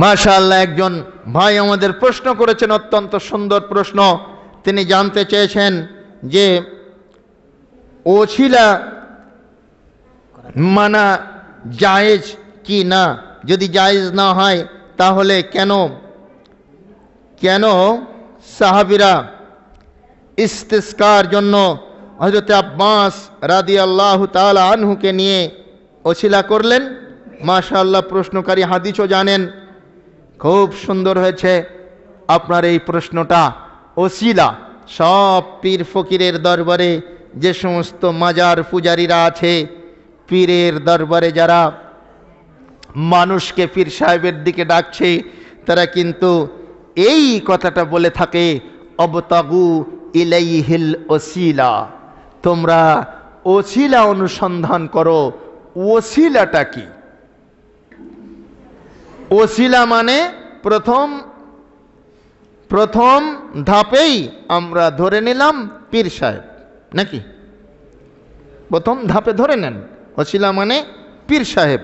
মাশাআল্লাহ, একজন ভাই আমাদের প্রশ্ন করেছেন, অত্যন্ত সুন্দর প্রশ্ন। তিনি জানতে চেয়েছেন যে ওছিলা মানা জায়েজ কি না? যদি জায়েজ না হয়, তাহলে কেন? কেন সাহাবিরা ইস্তিস্কার জন্য হজরত আব্বাস রাদি আল্লাহ তালা আনহুকে নিয়ে ওছিলা করলেন? মাশাআল্লাহ, প্রশ্নকারী হাদিসও জানেন। খুব সুন্দর হয়েছে। আপনার এই প্রশ্নটা ওসিলা সব পীর ফকিরের দরবারে যে সমস্ত মাজার পূজারীরা আছে, পীরের দরবারে যারা মানুষকে পীর সাহেবের দিকে ডাকছে, তারা কিন্তু এই কথাটা বলে থাকে, অবতাগু ইলাইহিল ওসিলা তোমরা ওসিলা অনুসন্ধান করো ওসিলাটা কি? ওসিলা মানে প্রথম প্রথম ধাপেই আমরা ধরে নিলাম পীর সাহেব, নাকি? প্রথম ধাপে ধরে নেন, অশিলা মানে পীর সাহেব।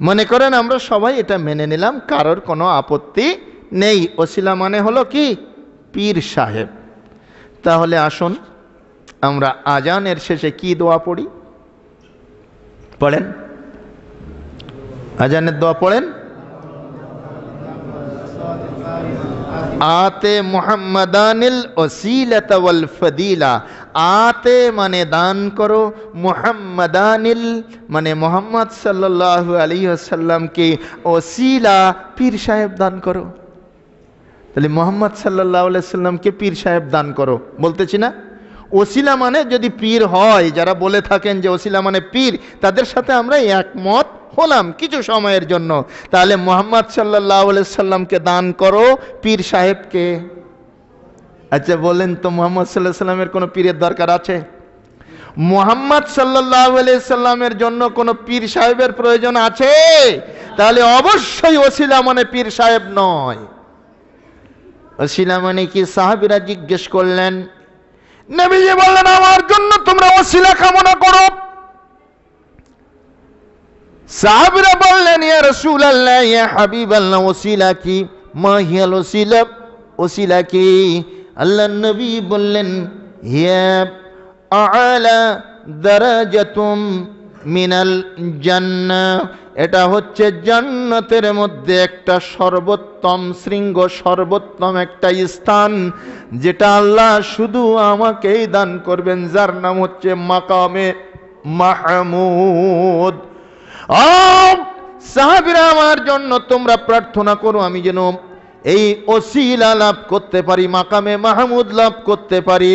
মনে করেন আমরা সবাই এটা মেনে নিলাম, কারোর কোনো আপত্তি নেই। অশিলা মানে হলো কি? পীর সাহেব। তাহলে আসুন, আমরা আজানের শেষে কি দোয়া পড়ি? পড়েন? আজানের দোয়া পড়েন? আতে মোহাম্মদানিল ওসিলাত ওয়াল ফদিলা। আতে মানে দান করো, মোহাম্মদানিল মানে মোহাম্মদ সাল্লাল্লাহু আলাইহি ওয়াসাল্লামকে ওসিলা পীর সাহেব দান করো। তাহলে মোহাম্মদ আলাইহি সাল্লামকে পীর সাহেব দান করো। বলতেছি না? ওসিলা মানে যদি পীর হয়, যারা বলে থাকেন যে ওসিলা মানে পীর, তাদের সাথে আমরা একমত হলাম কিছু সময়ের জন্য। তাহলে মোহাম্মদ সাল্লাহ সাল্লামকে দান করো পীর সাহেবকে। আচ্ছা বলেন তো মোহাম্মদ সাল্লাহ সাল্লামের কোনো পীরের দরকার আছে? মোহাম্মদ সাল্লাহ সাল্লামের জন্য কোনো পীর সাহেবের প্রয়োজন আছে? তাহলে অবশ্যই ওসিলা মানে পীর সাহেব নয়। ওসিলা মানে কি? সাহাবিরা জিজ্ঞেস করলেন, নবীজি বললেন, আমার জন্য তোমরা ওসিলা কামনা করো। সাহাবিরা বললেন, ইয়া রাসূলুল্লাহ, ইয়া হাবিবাল্লাহ, ওসিলা কি? মা হিয়াল ওসিলা ওসিলা কি? আল্লাহ নবী বললেন, হিয়া আলা দারাজাতুম মিনাল জান্নাহ এটা হচ্ছে জান্নাতের মধ্যে একটা সর্বোত্তম শৃঙ্গ, সর্বোত্তম একটা স্থান, যেটা আল্লাহ শুধু আমাকেই দান করবেন, যার নাম হচ্ছে মাকামে মাহমুদ। সাহাবিরা আমার জন্য তোমরা প্রার্থনা করো, আমি যেন এই ওসিলা লাভ করতে পারি, মাকামে মাহমুদ লাভ করতে পারি,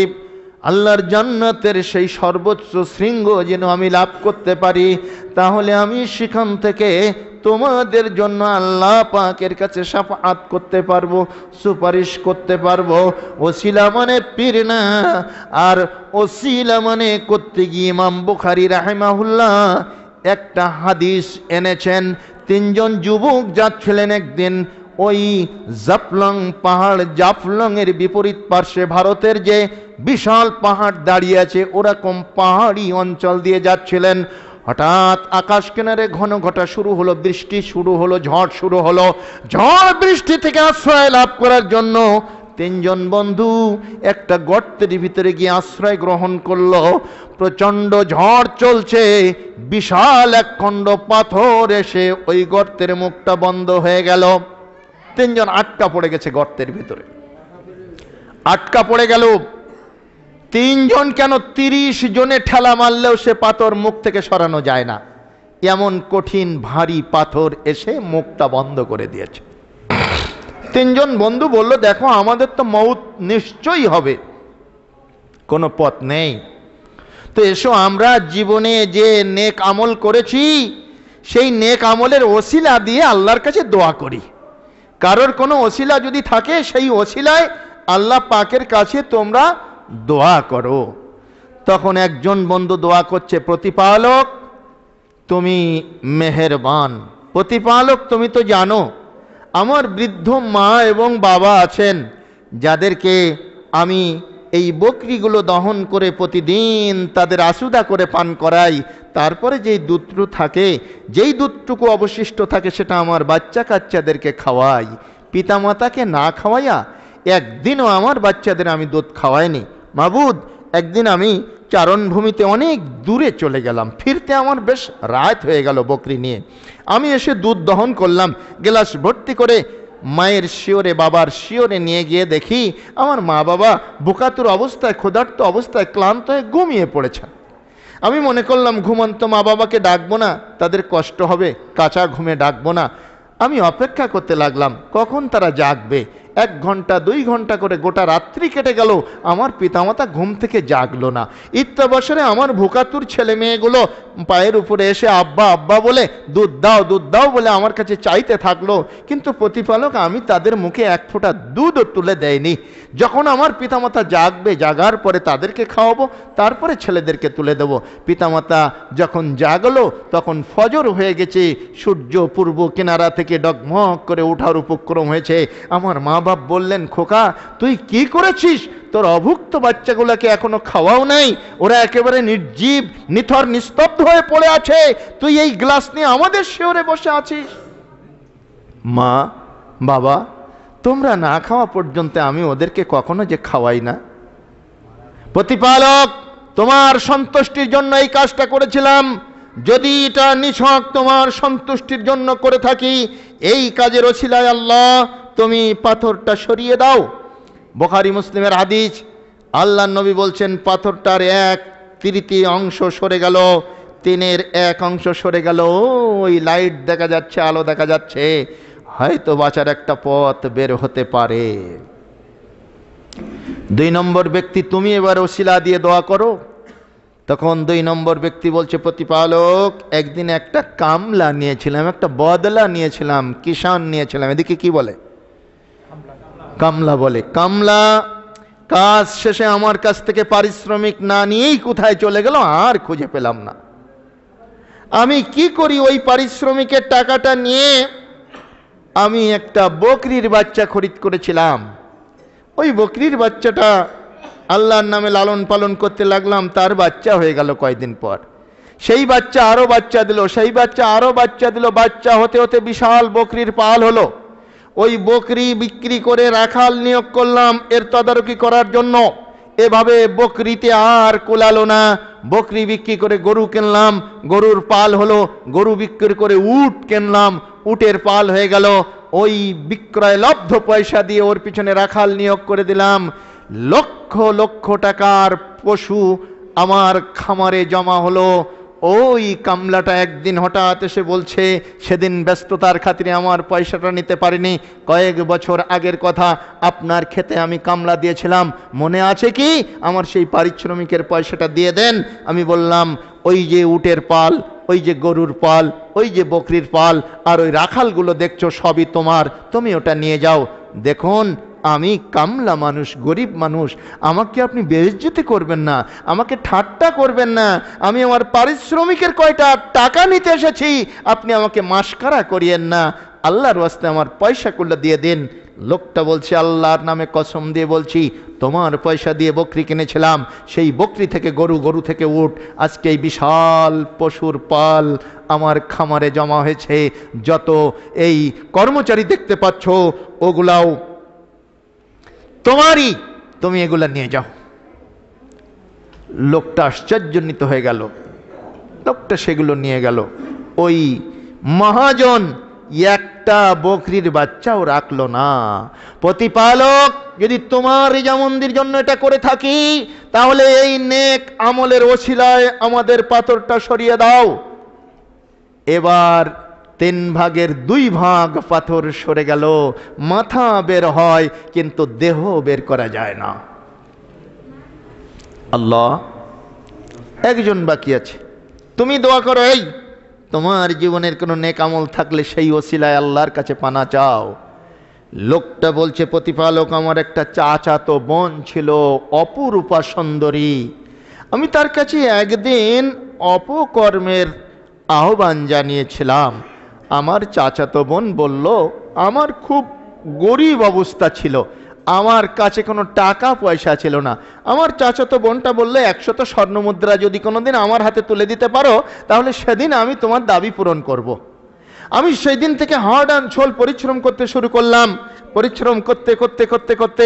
আল্লাহর জান্নাতের সেই সর্বোচ্চ শৃঙ্গ যেন আমি লাভ করতে পারি, তাহলে আমি সেখান থেকে তোমাদের জন্য আল্লাহ পাকের কাছে সাফাত করতে পারব, সুপারিশ করতে পারব, ওসিলা মানে পীর না, আর ওসিলা মানে করতে গিয়ে ইমাম বুখারি রাহেমাহুল্লাহ একটা হাদিস এনেছেন, তিনজন যুবক যাচ্ছিলেন একদিন ওই জাফলং পাহাড় জাফলং এর বিপরীত পার্শ্বে ভারতের যে বিশাল পাহাড় দাঁড়িয়ে আছে, ওরকম পাহাড়ি অঞ্চল দিয়ে যাচ্ছিলেন। হঠাৎ আকাশ কিনারে ঘন ঘটা শুরু হলো, বৃষ্টি শুরু হলো, ঝড় শুরু হলো। ঝড় বৃষ্টি থেকে আশ্রয় লাভ করার জন্য তিনজন বন্ধু একটা গর্তের ভিতরে গিয়ে আশ্রয় গ্রহণ করল। প্রচণ্ড ঝড় চলছে। বিশাল এক খণ্ড পাথর এসে ওই গর্তের মুখটা বন্ধ হয়ে গেল। তিনজন আটকা পড়ে গেছে গর্তের ভিতরে। আটকা পড়ে গেল। তিনজন কেন তিরিশ জনে ঠেলা মারলেও সে পাথর মুখ থেকে সরানো যায় না। এমন কঠিন, ভারী পাথর এসে মুখটা বন্ধ করে দিয়েছে। তিনজন বন্ধু বলল, দেখো, আমাদের তো মৌত নিশ্চয়ই হবে। কোনো পথ নেই। তো এসো, আমরা জীবনে যে নেক আমল করেছি, সেই নেক আমলের ওসিলা দিয়ে আল্লাহর কাছে দোয়া করি। কারোর কোনো ওসিলা যদি থাকে, সেই ওসিলায় আল্লাহ পাকের কাছে তোমরা দোয়া করো। তখন একজন বন্ধু দোয়া করছে, প্রতিপালক, তুমি মেহেরবান। প্রতিপালক, তুমি তো জানো আমার বৃদ্ধ মা এবং বাবা আছেন, যাদেরকে আমি এই বকরিগুলো দহন করে প্রতিদিন তাদের আসুদা করে পান করাই। তারপরে যেই দুধটু থাকে, যেই দুধটুকু অবশিষ্ট থাকে সেটা আমার বাচ্চা কাচ্চাদেরকে খাওয়াই। পিতামাতাকে না খাওয়াইয়া একদিনও আমার বাচ্চাদের আমি দুধ খাওয়াইনি। মাবুদ, একদিন আমি চারণভূমিতে অনেক দূরে চলে গেলাম। ফিরতে আমার বেশ রাত হয়ে গেল বকরি নিয়ে। আমি এসে দুধ দহন করলাম, গ্লাস ভর্তি করে মায়ের শিওরে, বাবার শিওরে নিয়ে গিয়ে দেখি আমার মা বাবা বোকাতুর অবস্থায়, ক্ষুধার্ত অবস্থায় ক্লান্ত হয়ে ঘুমিয়ে পড়েছে। আমি মনে করলাম, ঘুমন্ত মা বাবাকে ডাকবো না, তাদের কষ্ট হবে, কাঁচা ঘুমে ডাকবো না। আমি অপেক্ষা করতে লাগলাম, কখন তারা জাগবে? এক ঘণ্টা, দুই ঘণ্টা করে গোটা রাত্রি কেটে গেল। আমার পিতামাতা ঘুম থেকে জাগলো না। ইত্যাবসরে আমার ভুকাতুর ছেলে মেয়েগুলো পায়ের উপরে এসে আব্বা আব্বা বলে, দুধ দাও দুধ দাও বলে আমার কাছে চাইতে থাকল। কিন্তু প্রতিপালক আমি তাদের মুখে এক ফোঁটা দুধও তুলে দেয়নি যখন আমার পিতামাতা জাগবে, জাগার পরে তাদেরকে খাওয়াবো, তারপরে ছেলেদেরকে তুলে দেব। পিতামাতা যখন জাগলো, তখন ফজর হয়ে গেছে। সূর্য পূর্ব কিনারা থেকে ডগমগ করে ওঠার উপক্রম হয়েছে। আমার মা বাপ বললেন, খোকা, তুই কি করেছিস? তোর অভুক্ত বাচ্চাগুলোকে এখনও খাওয়াও নাই। ওরা একেবারে নির্জীব, নিথর, নিস্তব্ধ হয়ে পড়ে আছে। তুই এই গ্লাস নিয়ে আমাদের শিওরে বসে আছিস। মা, বাবা, তোমরা না খাওয়া পর্যন্ত আমি ওদেরকে কখনো যে খাওয়াই না? প্রতিপালক, তোমার সন্তুষ্টির জন্য এই কাজটা করেছিলাম। যদি এটা নিছক তোমার সন্তুষ্টির জন্য করে থাকি, এই কাজের ওছিলায় আল্লাহ তুমি পাথরটা সরিয়ে দাও। বোখারি মুসলিমের হাদিস আল্লাহ নবী বলছেন, পাথরটার এক তৃতীয় অংশ সরে গেল তিনের এক অংশ সরে গেল, ওই লাইট দেখা যাচ্ছে, আলো দেখা যাচ্ছে। হয়তো বাঁচার একটা পথ বের হতে পারে। দুই নম্বর ব্যক্তি, তুমি এবার ওসিলা দিয়ে দোয়া করো। তখন দুই নম্বর ব্যক্তি বলছে, প্রতিপালক, একদিন একটা কামলা নিয়েছিলাম, একটা বদলা নিয়েছিলাম কিষান নিয়েছিলাম। এদিকে কি বলে? কামলা বলে, কামলা, কাজ শেষে আমার কাছ থেকে পারিশ্রমিক না নিয়েই কোথায় চলে গেল? আর খুঁজে পেলাম না। আমি কি করি ওই পারিশ্রমিকের টাকাটা নিয়ে? আমি একটা বকরির বাচ্চা খরিদ করেছিলাম। ওই বকরির বাচ্চাটা আল্লাহর নামে লালন পালন করতে লাগলাম, তার বাচ্চা হয়ে গেল কয়দিন পর। সেই বাচ্চা আরও বাচ্চা দিল, সেই বাচ্চা আরও বাচ্চা দিল, বাচ্চা হতে হতে বিশাল বকরির পাল হলো। ওই বকরি বিক্রি করে রাখাল নিয়োগ করলাম, এর তদারকি করার জন্য। এভাবে বকরিতে আর কোলালো না। বকরি বিক্রি করে গরু কিনলাম, গরুর পাল হলো গরু বিক্রি করে উট কিনলাম, উটের পাল হয়ে গেল। ওই বিক্রয় লব্ধ পয়সা দিয়ে ওর পিছনে রাখাল নিয়োগ করে দিলাম। লক্ষ লক্ষ টাকার পশু আমার খামারে জমা হলো। ওই কামলাটা একদিন হঠাৎ এসে বলছে, সেদিন ব্যস্ততার খাতিরে আমার পয়সাটা নিতে পারিনি। কয়েক বছর আগের কথা, আপনার খেতে আমি কামলা দিয়েছিলাম। মনে আছে কি? আমার সেই পারিশ্রমিকের পয়সাটা দিয়ে দেন। আমি বললাম, ওই যে উটের পাল, ওই যে গরুর পাল, ওই যে বকরির পাল, আর ওই রাখালগুলো দেখছ, সবই তোমার। তুমি ওটা নিয়ে যাও। দেখুন আমি কামলা মানুষ, গরিব মানুষ, আমাকে আপনি বেজ্জতি করবেন না, আমাকে ঠাট্টা করবেন না, আমি আমার পারিশ্রমিকের কয়টা টাকা নিতে এসেছি, আপনি আমাকে মাসকারা করিয়েন না। আল্লাহর ওয়াস্তে আমার পয়সাগুলো দিয়ে দিন। লোকটা বলছে, আল্লাহর নামে কসম দিয়ে বলছি, তোমার পয়সা দিয়ে বকরি কিনেছিলাম, সেই বকরি থেকে গরু গরু থেকে উঠ আজকে এই বিশাল পশুর পাল আমার খামারে জমা হয়েছে। যত এই কর্মচারী দেখতে পাচ্ছ, ওগুলাও তোমারই। তুমি এগুলা নিয়ে যাও। লোকটা আশ্চর্যজনিত হয়ে গেল। লোকটা সেগুলো নিয়ে গেল। ওই মহাজন একটা বকরির বাচ্চাও রাখল না। প্রতিপালক, যদি তোমার রিজামন্দির জন্য এটা করে থাকি, তাহলে এই নেক আমলের ওসিলায় আমাদের পাথরটা সরিয়ে দাও। এবার তিন ভাগের দুই ভাগ পাথর সরে গেল, মাথা বের হয়, কিন্তু দেহ বের করা যায় না। আল্লাহ, একজন বাকি আছে। তুমি দোয়া করো, এই, তোমার জীবনের কোনো নেক আমল থাকলে সেই ওসিলায় আল্লাহর কাছে পানা চাও। লোকটা বলছে, প্রতিপালক, আমার একটা চাচাতো বোন ছিল, অপরূপা সুন্দরী। আমি তার কাছে একদিন অপকর্মের আহ্বান জানিয়েছিলাম। আমার চাচাতো বোন বলল, আমার খুব গরিব অবস্থা ছিল। আমার কাছে কোনো টাকা পয়সা ছিল না। আমার চাচাতো বোনটা বললে, একশত স্বর্ণমুদ্রা যদি কোনো দিন আমার হাতে তুলে দিতে পারো, তাহলে সেদিন আমি তোমার দাবি পূরণ করব। আমি সেই দিন থেকে হার্ড অ্যান্ড ঝোল পরিশ্রম করতে শুরু করলাম। পরিশ্রম করতে করতে করতে করতে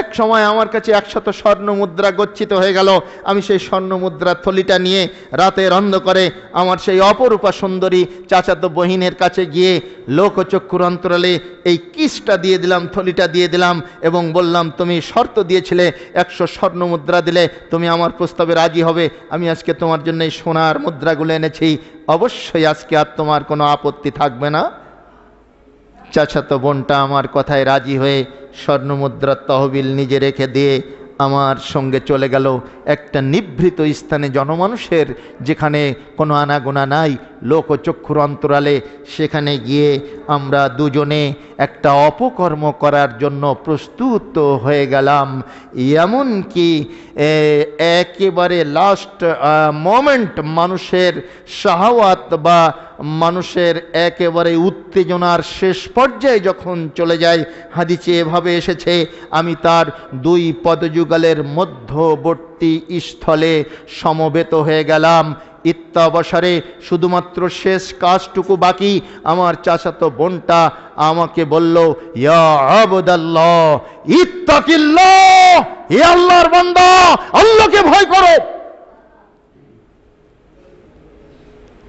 এক সময় আমার কাছে একশত স্বর্ণ মুদ্রা গচ্ছিত হয়ে গেল। আমি সেই স্বর্ণ মুদ্রার থলিটা নিয়ে রাতের অন্ধকারে আমার সেই অপরূপা সুন্দরী চাচাতো বহিনের কাছে গিয়ে লোকচক্ষুর অন্তরালে এই কিসটা দিয়ে দিলাম, থলিটা দিয়ে দিলাম এবং বললাম, তুমি শর্ত দিয়েছিলে, একশো স্বর্ণ মুদ্রা দিলে তুমি আমার প্রস্তাবে রাজি হবে। আমি আজকে তোমার জন্য এই সোনার মুদ্রাগুলো এনেছি। অবশ্যই আজকে আর তোমার কোনো আপত্তি থাকবে না। চাচাতো বোনটা আমার কথায় রাজি হয়ে স্বর্ণমুদ্রার তহবিল নিজে রেখে দিয়ে আমার সঙ্গে চলে গেল। একটা নিভৃত স্থানে জনমানুষের যেখানে কোনো আনাগোনা নাই, লোকচক্ষুর অন্তরালে, সেখানে গিয়ে আমরা দুজনে একটা অপকর্ম করার জন্য প্রস্তুত হয়ে গেলাম। এমন কি একেবারে লাস্ট মোমেন্ট মানুষের শাহওয়াত বা মানুষের একেবারে উত্তেজনার শেষ পর্যায়ে যখন চলে যায়, হাদিসে এভাবে এসেছে, আমি তার দুই পদযুগলের মধ্যবর্তী স্থলে সমবেত হয়ে গেলাম। ইত্যাবসরে শুধুমাত্র শেষ কাজটুকু বাকি। আমার চাচাতো বোনটা আমাকে বলল, ইয়া আল্লাহর বান্দা, আল্লাহকে ভয় করো।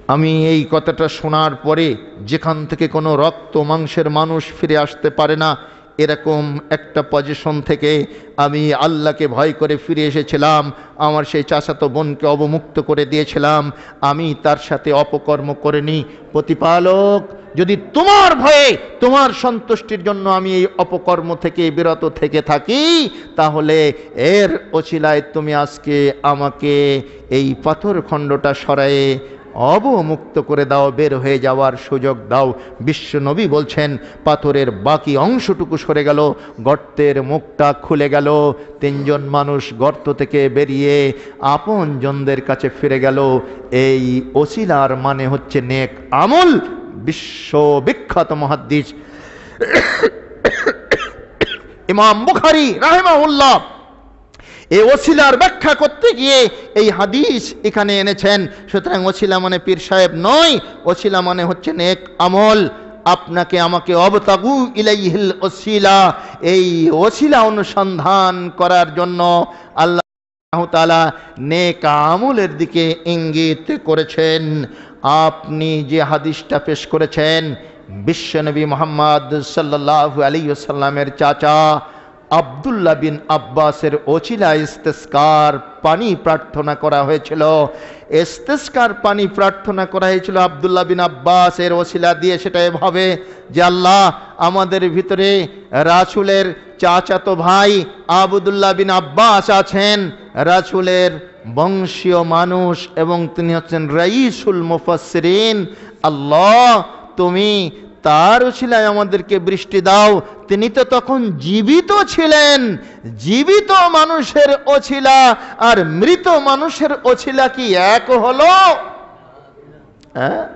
আমি এই কথাটা শোনার পরে যেখান থেকে কোনো রক্ত মাংসের মানুষ ফিরে আসতে পারে না, এরকম একটা পজিশন থেকে আমি আল্লাহকে ভয় করে ফিরে এসেছিলাম, আমার সেই চাচাতো বোনকে অবমুক্ত করে দিয়েছিলাম, আমি তার সাথে অপকর্ম করিনি। প্রতিপালক, যদি তোমার ভয়ে তোমার সন্তুষ্টির জন্য আমি এই অপকর্ম থেকে বিরত থেকে থাকি, তাহলে এর অছিলায় তুমি আজকে আমাকে এই পাথর খণ্ডটা সরায়ে অবমুক্ত করে দাও, বের হয়ে যাওয়ার সুযোগ দাও। বিশ্ব নবী বলছেন, পাথরের বাকি অংশটুকু সরে গেল, গর্তের মুখটা খুলে গেল, তিনজন মানুষ গর্ত থেকে বেরিয়ে আপন জনদের কাছে ফিরে গেল। এই ওসিলার মানে হচ্ছে নেক আমল। বিশ্ব বিখ্যাত মহাদ্দিস ইমাম বুখারি রাহেমাউল্লাহ এই ওসিলার ব্যাখ্যা করতে গিয়ে এই হাদিস এখানে এনেছেন। সুতরাং ওসিলা মানে পীর সাহেব নয়, ওসিলা মানে হচ্ছে নেক আমল। আপনাকে আমাকে অবতাগু ইলাইহিল ওসিলা, এই ওসিলা অনুসন্ধান করার জন্য আল্লাহ তাআলা নেক আমলের দিকে ইঙ্গিত করেছেন। আপনি যে হাদিসটা পেশ করেছেন বিশ্বনবী মোহাম্মদ সাল্লাল্লাহু আলাইহি ওয়াসাল্লামের চাচা আবদুল্লাহ বিন আব্বাসের ওচিলা ইস্তেস্কার পানি প্রার্থনা করা হয়েছিল। ইস্তেস্কার পানি প্রার্থনা করা হয়েছিল আবদুল্লাহ বিন আব্বাসের ওসিলা দিয়ে সেটা এভাবে যে আল্লাহ আমাদের ভিতরে রাসুলের চাচাতো ভাই আবদুল্লাহ বিন আব্বাস আছেন, রাসুলের বংশীয় মানুষ এবং তিনি হচ্ছেন রাইসুল মুফাসসিরিন। আল্লাহ, তুমি তার ওছিলায় আমাদেরকে বৃষ্টি দাও। তিনি তো তখন জীবিত ছিলেন। জীবিত মানুষের অছিলা। আর মৃত মানুষের অছিলা কি এক হলো? হ্যাঁ?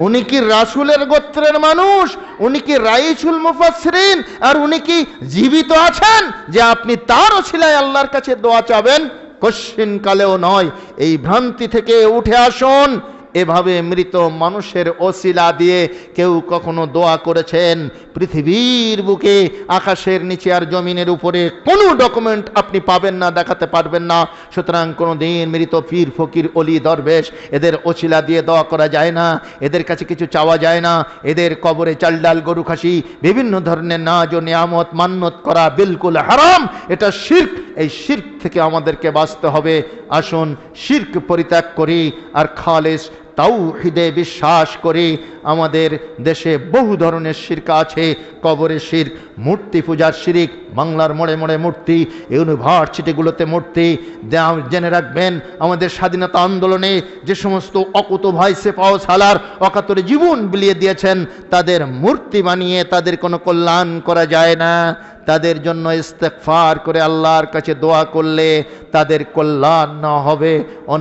উনি কি রাসুলের গোত্রের মানুষ? উনি কি রাইসুল মুফাসরিন আর উনি কি জীবিত আছেন? যে আপনি তার ওছিলায় আল্লাহর কাছে দোয়া চাবেন কশ্চিন কালেও নয়। এই ভ্রান্তি থেকে উঠে আসুন। এভাবে মৃত মানুষের ওসিলা দিয়ে কেউ কখনো দোয়া করেছেন, পৃথিবীর বুকে, আকাশের নিচে আর জমিনের উপরে কোনো ডকুমেন্ট আপনি পাবেন না, দেখাতে পারবেন না। সুতরাং কোনো দিন মৃত পীর ফকির অলি দরবেশ এদের ওসিলা দিয়ে দোয়া করা যায় না, এদের কাছে কিছু চাওয়া যায় না। এদের কবরে চাল ডাল গরু খাসি, বিভিন্ন ধরনের নাজ ও নিয়ামত মান্যত করা বিলকুল হারাম। এটা শির্ক, এই শির্ক থেকে আমাদেরকে বাঁচতে হবে। আসুন শির্ক পরিত্যাগ করি আর খালেস তাওহিদে বিশ্বাস করি আমাদের দেশে বহু ধরনের শিরকা আছে। কবরে শির্ক, মূর্তি পূজার শিরিক, বাংলার মোড়ে মোড়ে মূর্তি ইউনিভার্সিটিগুলোতে মূর্তি। জেনে রাখবেন, আমাদের স্বাধীনতা আন্দোলনে যে সমস্ত অকুত ভাই সেপাও সালার অকাতরে জীবন বিলিয়ে দিয়েছেন, তাদের মূর্তি বানিয়ে তাদের কোনো কল্যাণ করা যায় না। তাদের জন্য ইস্তেকফার করে আল্লাহর কাছে দোয়া করলে তাদের কল্যাণ না হবে।